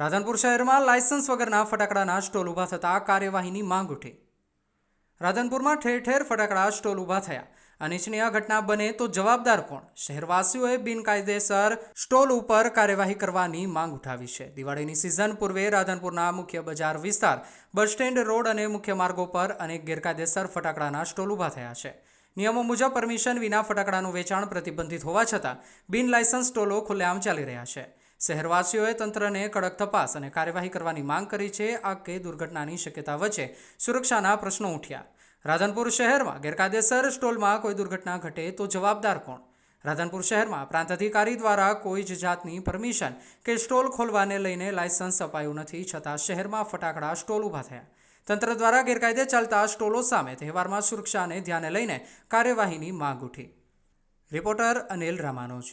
રાધનપુર શહેરમાં લાયસન્સ વગરના ફટાકડાના સ્ટોલ ઊભા થતાં કાર્યવાહીની માંગ ઉઠી. રાધનપુરમાં ઠેર ઠેર ફટાકડા સ્ટોલ ઊભા થયા અનિચ્છનીય ઘટના બને તો જવાબદાર કોણ? શહેરવાસીઓએ બિનકાયદેસર સ્ટોલ ઉપર કાર્યવાહી કરવાની માંગ ઉઠાવી છે. દિવાળીની સિઝન પૂર્વે રાધનપુરના મુખ્ય બજાર વિસ્તાર બસ સ્ટેન્ડ રોડ અને મુખ્ય માર્ગો પર અનેક ગેરકાયદેસર ફટાકડાના સ્ટોલ ઊભા થયા છે. નિયમો મુજબ પરમિશન વિના ફટાકડાનું વેચાણ પ્રતિબંધિત હોવા છતાં બિન લાયસન્સ સ્ટોલો ખુલ્લેઆમ ચાલી રહ્યા છે. શહેરવાસીઓએ તંત્રને કડક તપાસ અને કાર્યવાહી કરવાની માંગ કરી છે, આ કે દુર્ઘટનાની શક્યતા વચ્ચે સુરક્ષાના પ્રશ્નો ઉઠ્યા. રાધનપુર શહેરમાં ગેરકાયદેસર સ્ટોલમાં કોઈ દુર્ઘટના ઘટે તો જવાબદાર કોણ? રાધનપુર શહેરમાં પ્રાંત અધિકારી દ્વારા કોઈ જ જાતની પરમિશન કે સ્ટોલ ખોલવાને લઈને લાયસન્સ અપાયું નથી છતાં શહેરમાં ફટાકડા સ્ટોલ ઊભા થયા. તંત્ર દ્વારા ગેરકાયદે ચાલતા સ્ટોલો સામે તહેવારમાં સુરક્ષાને ધ્યાને લઈને કાર્યવાહીની માંગ ઉઠી. રિપોર્ટર અનિલ રામાનુજ.